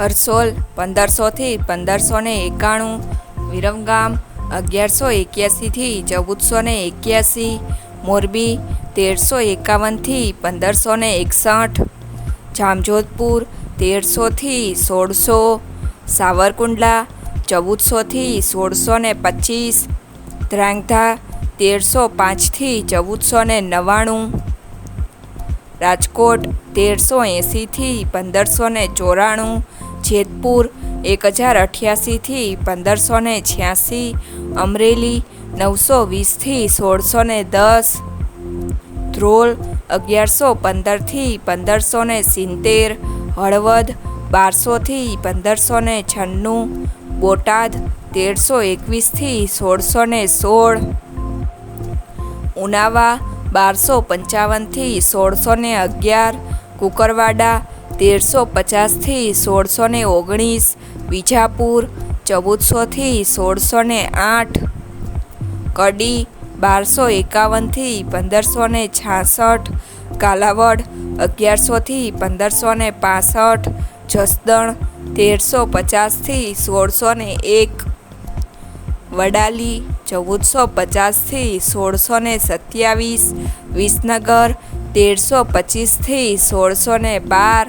હરસોલ પંદરસોથી પંદરસો ને એકાણું, વિરમગામ, અગિયારસો એક્યાસીથી ચૌદસો ને એક્યાસી, મોરબી, તેરસો એકાવનથી પંદરસો ને એકસઠ, જામજોધપુર તેરસોથી સોળસો, સાવરકુંડલા ચૌદસોથી સોળસો ને પચીસ ધ્રાંગધા તેરસો પાંચથી ચૌદસો ને નવ્વાણું રાજકોટ, તેરસો એંસીથી પંદરસો ને ચોરાણું જેતપુર, એક હજાર અઠ્યાસીથી પંદરસો ને છ્યાસી, અમરેલી નવસો વીસથી સોળસો ને દસ, ધ્રોલ અગિયારસો પંદરથી પંદરસો ને સિત્તેર, હળવદ બારસોથી પંદરસો ને છન્નું, બોટાદ તેરસો એકવીસથી સોળસો ને સોળ, ઉનાવા બારસો પંચાવનથી સોળસો ને અગિયાર, કુકરવાડા તેરસો પચાસથી સોળસો ને ઓગણીસ, વિજાપુર ચૌદસોથી સોળસો ને આઠ, કડી બારસો એકાવનથી પંદરસો ને છાસઠ, કાલાવડ અગિયારસોથી પંદરસો ને પાસઠ, જસદણ તેરસો પચાસથી સોળસો ને એક, વડાલી ચૌદસો પચાસથી સોળસો ને સત્યાવીસ, વિસનગર તેરસો પચીસથી સોળસો ને બાર.